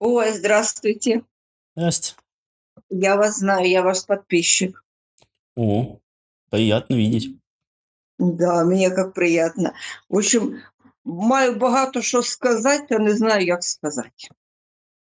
Ой, здравствуйте. Здрасте. Я вас знаю, я ваш подписчик. О, приятно видеть. Да, мені як приємно. В общем, маю багато що сказати, та не знаю, як сказати.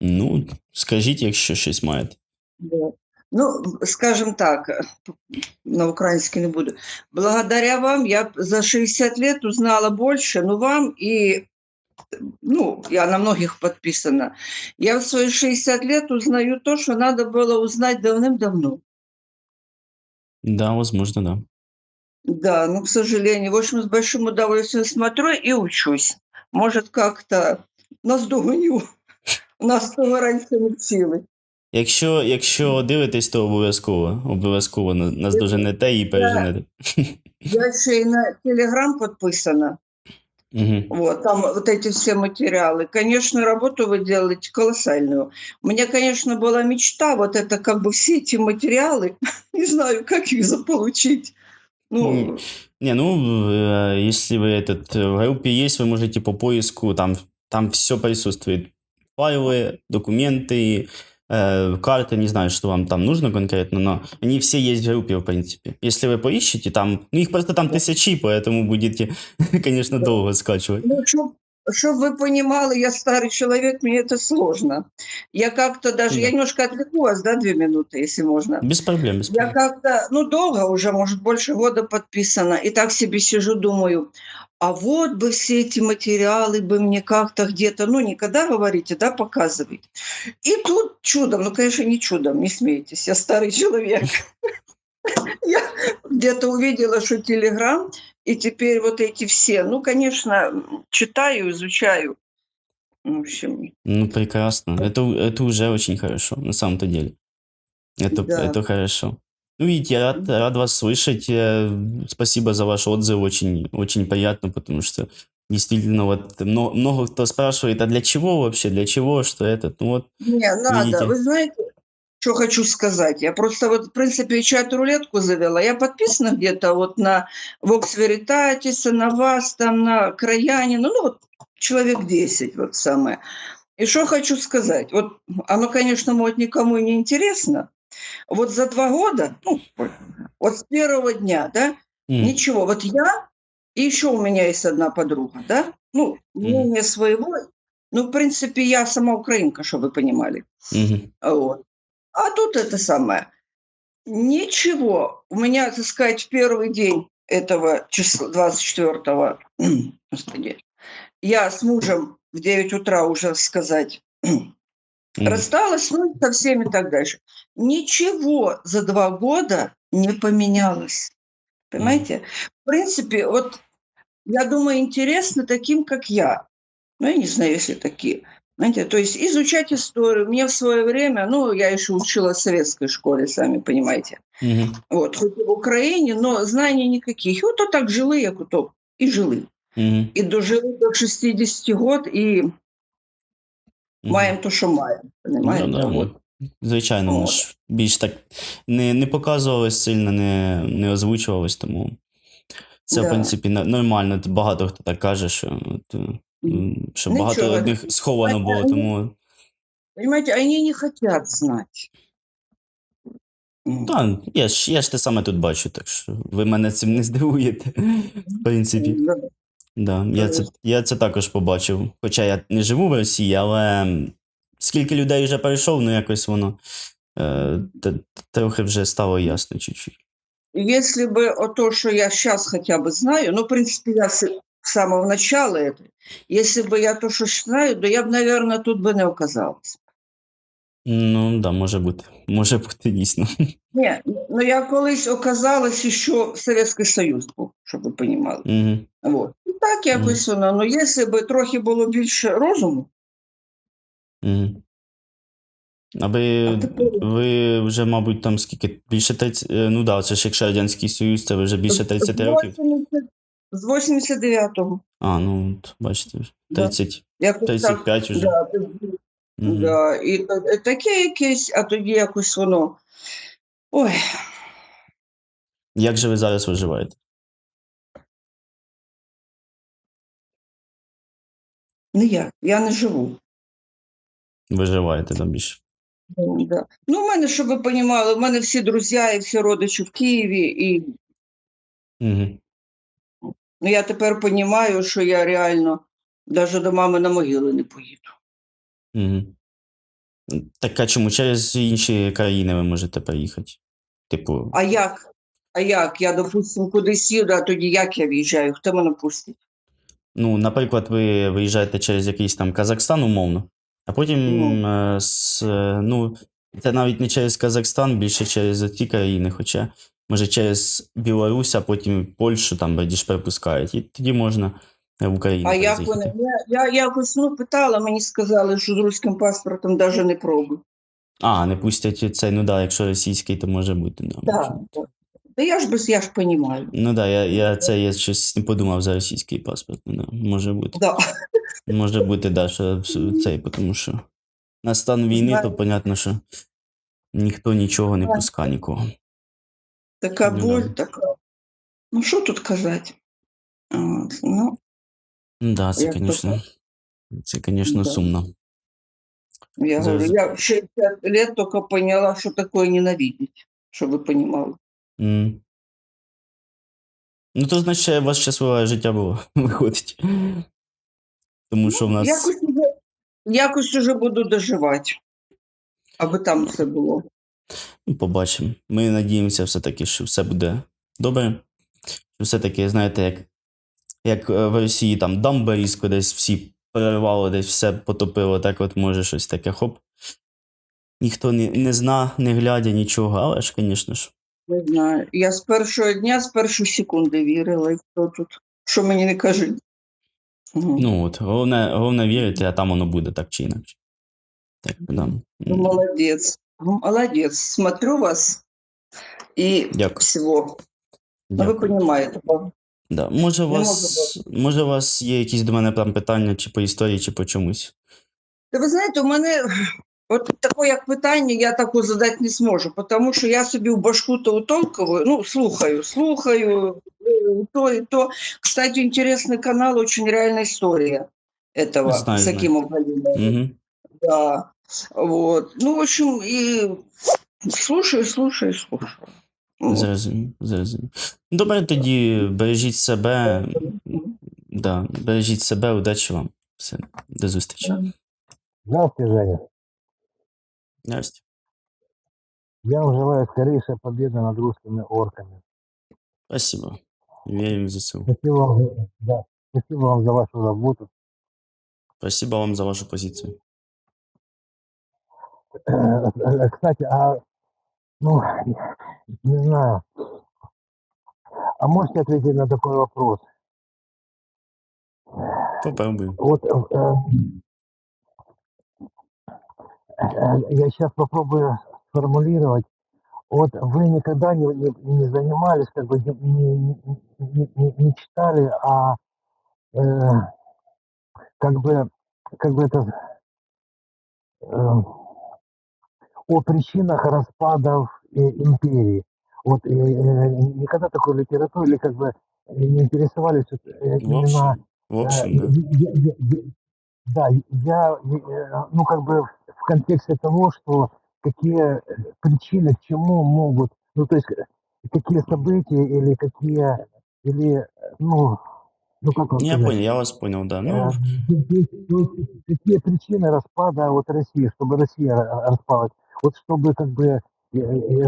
Ну, скажіть, якщо щось маєте. Да. Ну, скажем так, на украинский не буду. Благодаря вам я за 60 лет узнала больше, ну вам и ну, я на многих подписана. Я в свои 60 лет узнаю то, что надо было узнать давным-давно. Да, возможно, да. Да, ну, к сожалению. В общем, с большим удовольствием смотрю и учусь. Может, как-то наздогоню. Нас того раніше не вчили. Якщо, якщо дивитесь, то обов'язково. Обов'язково на- наздоженете і переженете. Я ще й на Телеграм подписана. Угу. Вот, там вот эти все материалы. Конечно, работу вы делаете колоссальную. У меня, конечно, была мечта, вот это как бы все эти материалы, не знаю, как их заполучить. Ну. Не, ну, э, если вы этот, э, в группе есть, вы можете по поиску, там, там все присутствует. Файлы, документы, э, карты, не знаю, что вам там нужно конкретно, но они все есть в группе, в принципе. Если вы поищете, там, ну, их просто там тысячи, поэтому будете, конечно, долго скачивать. Ну, чтоб, чтоб вы понимали, я старый человек, мне это сложно. Я как-то даже, Да. я немножко отвлеку вас, да, две минуты, если можно. Без проблем, без Я проблем. как-то, ну, долго уже, может, больше года подписана, и так себе сижу, думаю, а вот бы все эти материалы бы мне как-то где-то, ну, никогда говорите, да, показывать. И тут чудом, ну, конечно, не чудом, не смейтесь, я старый человек. Я где-то увидела, что Телеграм, и теперь вот эти все, ну, конечно, читаю, изучаю. В общем, Ну, прекрасно. Это, это уже очень хорошо, на самом-то деле. Это, Да. это хорошо. Ну, видите, я рад, рад вас слышать. э, Спасибо за ваш отзыв. Очень, очень приятно, потому что действительно вот мно- много, кто спрашивает, а для чего вообще, для чего, что это? Ну вот, Не, надо. Видите? Вы знаете, что хочу сказать? Я просто вот, в принципе, чат-рулетку завела. Я подписана где-то вот на Vox Veritatis, на вас, там, на Краянина, ну вот человек 10 вот самое. И что хочу сказать? Вот оно, конечно, может, никому и не интересно. Вот за два года, ну, вот с первого дня, да, м, ничего. Вот я, и еще у меня есть одна подруга, да, ну, мнение своего. Ну, в принципе, я сама украинка, чтобы вы понимали. мгм. Вот. А тут это самое. Ничего. У меня, так сказать, в первый день этого числа, 24 господи, я с мужем в 9 утра уже сказать рассталась, ну и со всеми и так дальше. Ничего за два года не поменялось. Понимаете? В принципе, вот я думаю, интересно таким, как я. Ну, я не знаю, если такие. Знаете, то есть изучать историю. Мне в свое время, ну, я еще училась в советской школе, сами понимаете. Мгм. Вот, хоть в Украине, но знаний никаких. И вот то так жили, як ото, и жили. Мгм. И дожили до 60 год, и Мгм. маємо то, що маємо. Понимаете? Ну, да, Вот. звичайно, ми ж більш так не, не показувалось сильно, не, не озвучувалось, тому це, в принципі, нормально. Багато хто так каже, що, от, е, м, багато одних сховано було, тому. Понимаете, они не хотят знать. М. Та, я ж, я ж те саме тут бачу, так що ви мене цим не здивуєте, в принципі. Да. Да, я, це, я це також побачив. Хоча я не живу в Росії, але скільки людей вже перейшов, ну якось воно е, т- трохи вже стало ясно чуть-чуть. Если бы о то, что я сейчас хотя бы знаю, ну, в принципе, я с с самого начала это, если бы я то, что знаю, то я бы, наверное, тут бы не оказалась. Ну, да, може бути. Може бути дійсно. Не, ну я колись оказалась еще Советский Союз був, щоб ви розуміли. Угу. Вот. І так якось воно. Ну, якщо б трохи було більше розуму, Угу. А ви, А тепер- ви вже, мабуть, там скільки? Більше 30. е, Ну да, це ж якщо Радянський Союз, це ви вже більше 30 з років. 80 з 89-го. А, ну, от, бачите, вже Да. 30, так. 35 вже. Да, Мгм. да. І таке якесь, а тоді якось воно. Ой, Як же ви зараз виживаєте? не я, я не живу. виживаєте там більше. Да. Ну, у мене, щоб ви розуміли, у мене всі друзі і всі родичі в Києві, і Угу. Ну, я тепер розумію, що я реально навіть до мами на могилу не поїду. Угу. Так а чому через інші країни ви можете поїхати? Типу, А як? А як? Я, допустимо, кудись їду, а тоді як я в'їжджаю? Хто мене пустить? ну, наприклад, ви виїжджаєте через якийсь там Казахстан, умовно, а потім Ну. е, з, е, ну, це навіть не через Казахстан, більше через ті країни, хоча, може, через Білорусь, а потім Польщу там байдіж пропускають. І тоді можна в Україну А як вони? Я, я якось ну, питала, мені сказали, що з руським паспортом навіть не пробуй. А, не пустять цей, ну да, якщо російський, то може бути. Да, Так. так. Та я ж без я ж розумію. Ну да, я, я це я щось не подумав за російський паспорт. Ну, да, може бути. Да. Може бути, да, що цей, тому що на стан війни, то Знаю. понятно, що ніхто нічого не Знаю. пускає нікого. Така Ну, боль, да. така. Ну, що тут казати? От, ну, Ну Да, це, Як то звісно, це, звісно, Да. сумно. я Зараз- говорю, я в 60 лет только поняла, что такое ненавидеть, чтобы вы понимали. М. Ну, то значить, у вас щасливе життя було, виходить. Тому що в нас. Якось уже, якось уже буду доживати, аби там все було. Ну, Побачимо. Ми надіємося все-таки, що все буде добре. Що все-таки, знаєте, як, як е, в Росії там дамби різко десь всі перервало, десь все потопило, так от може щось таке хоп. Ніхто не, не зна, не глядя нічого, але ж, звісно ж. Не знаю. Я з першого дня, з першої секунди вірила, і хто тут, що мені не кажуть. Ну, Ну от, головне, головне вірити, а там воно буде так чи інакше. Так, да. ну, молодець. Ну, Молодець. Смотрю вас і Дякую. всього. Ну, ви Дякую. розумієте, так? Да. Може, у Не вас, може, у вас є якісь до мене там питання, чи по історії, чи по чомусь? Та ви знаєте, у мене от таке як питання я таку задати не зможу, тому що я собі в башку то утолковую, ну, слухаю, слухаю, і то і то. Кстати, интересный канал, очень реальная история этого, Знаю, с знаю. Акимом Галимовым. Угу. Да. Вот. Ну, в общем, и слушаю, слушаю, слушаю. Зрозумів, зрозумів. Добре, тоді бережіть себе. Да, бережіть себе, удачі вам. Все, до зустрічі. Здравствуйте, Женя. Настя. Я вам желаю скорейшей победы над русскими орками. Спасибо. Віримо в ЗСУ. Спасибо вам, за- да, спасибо вам за вашу работу. Спасибо вам за вашу позицію. Э, Кстати, а, ну, не знаю, а можете ответить на такой вопрос? Попробую. Вот э, э, я сейчас попробую сформулировать. Вот вы никогда не, не, не занимались, как бы не, не, не- не- не читали, а э, как бы, как бы это э, о причинах распадов э, империи. Вот э, э, никогда такой литературой или как бы не интересовались вот, э, В общем, в Э, общем, да. я- я- я- Да, я, э, ну, как бы в контексте того, что какие э, причины к чему могут, ну, то есть э, какие события или какие, или, э, ну, ну, как вам Я сказать, понял, я вас понял, да. э, Ну, какие причины распада вот России, чтобы Россия ра- распалась, вот чтобы как бы э, э,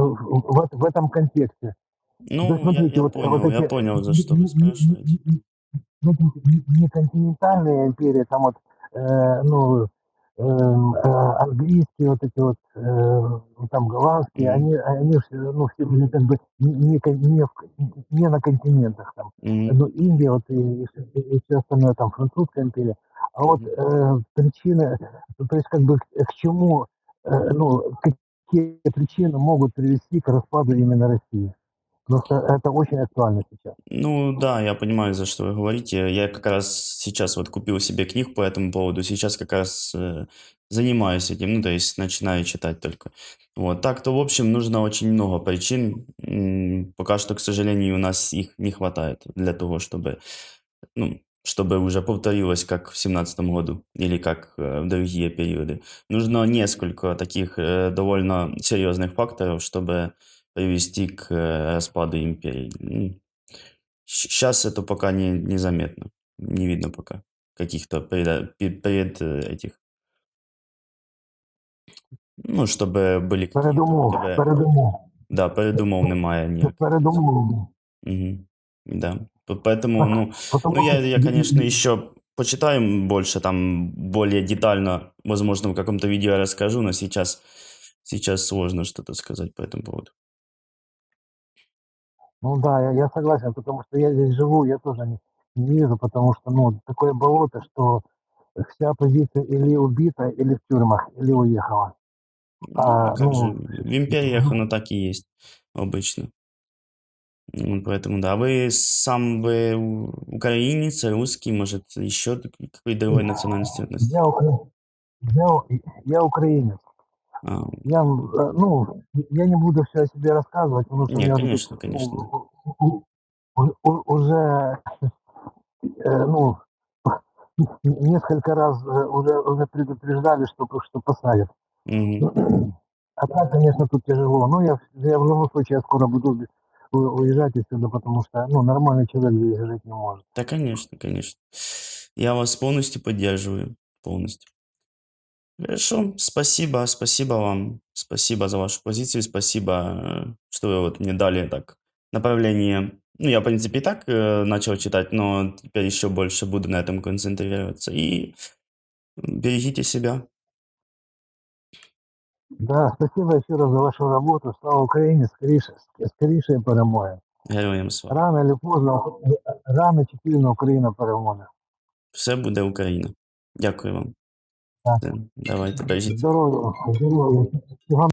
в, в этом контексте. ну Да, я, смотрите, я вот- понял, вот я эти- понял, за что вы спрашиваете. ну, не, не континентальная империя, там вот, э, ну, эм, э, английские вот эти вот, э, там голландские, Мгм. они, они все, ну, все были как бы не, не, не, в- не на континентах там. Мгм. Ну, Индия вот и, и, все остальное, там, французская империя. А вот э, причины, ну, то есть как бы к, чему, э, ну, какие причины могут привести к распаду именно России? Потому что это очень актуально сейчас. Ну да, я понимаю, за что вы говорите. Я как раз сейчас вот купил себе книг по этому поводу. Сейчас как раз э, занимаюсь этим, ну то есть начинаю читать только. Вот так-то, в общем, нужно очень много причин. М, Пока что, к сожалению, у нас их не хватает для того, чтобы, ну, чтобы уже повторилось, как в семнадцатом году или как э, в другие периоды. Нужно несколько таких э, довольно серьезных факторов, чтобы привести к э, распаду империи. Сейчас это пока не, незаметно, не видно пока каких-то пред, пред- пред, э, этих, ну, чтобы были какие-то, Передумов, чтобы- передумов, да, передумов немає ніяких. передумов. Угу. Да. Поэтому, ну, Ну, я, я, конечно, еще почитаю больше, там, более детально, возможно, в каком-то видео я расскажу, но сейчас, сейчас сложно что-то сказать по этому поводу. Ну да, я, я согласен, потому что я здесь живу, я тоже не, не вижу, потому что, ну, такое болото, что вся оппозиция или убита, или в тюрьмах, или уехала. Ну, А, как ну, же, в империях оно так и есть обычно. Ну, поэтому, да, вы сам вы у- украинец, русский, может, еще какой другой национальности относитесь? Я, укра- я, у- я украинец. А, Я, э, ну, я не буду все о себе рассказывать, потому что Не, у меня конечно, тут, конечно. ну, у- у- у- уже, э, ну, несколько раз э, уже, уже предупреждали, что, что посадят. мгм. А так, конечно, тут тяжело. Но я, я в любом случае я скоро буду уезжать отсюда, потому что, ну, нормальный человек здесь жить не может. Да, конечно, конечно. Я вас полностью поддерживаю, полностью. Хорошо, спасибо, спасибо вам, спасибо за вашу позицию, спасибо, э, что вы вот мне дали так направление. Ну, я, в принципе, и так э, начал читать, но теперь еще больше буду на этом концентрироваться. И берегите себя. Да, спасибо еще раз за вашу работу. Слава Украине, скорейше, скорейшее перемоги. Героям слава. Рано или поздно, рано чи пізно Україна переможе. Все буде Україна. Дякую вам. Так. Давайте, бережіть. Здоров'я, здоров'я. Всього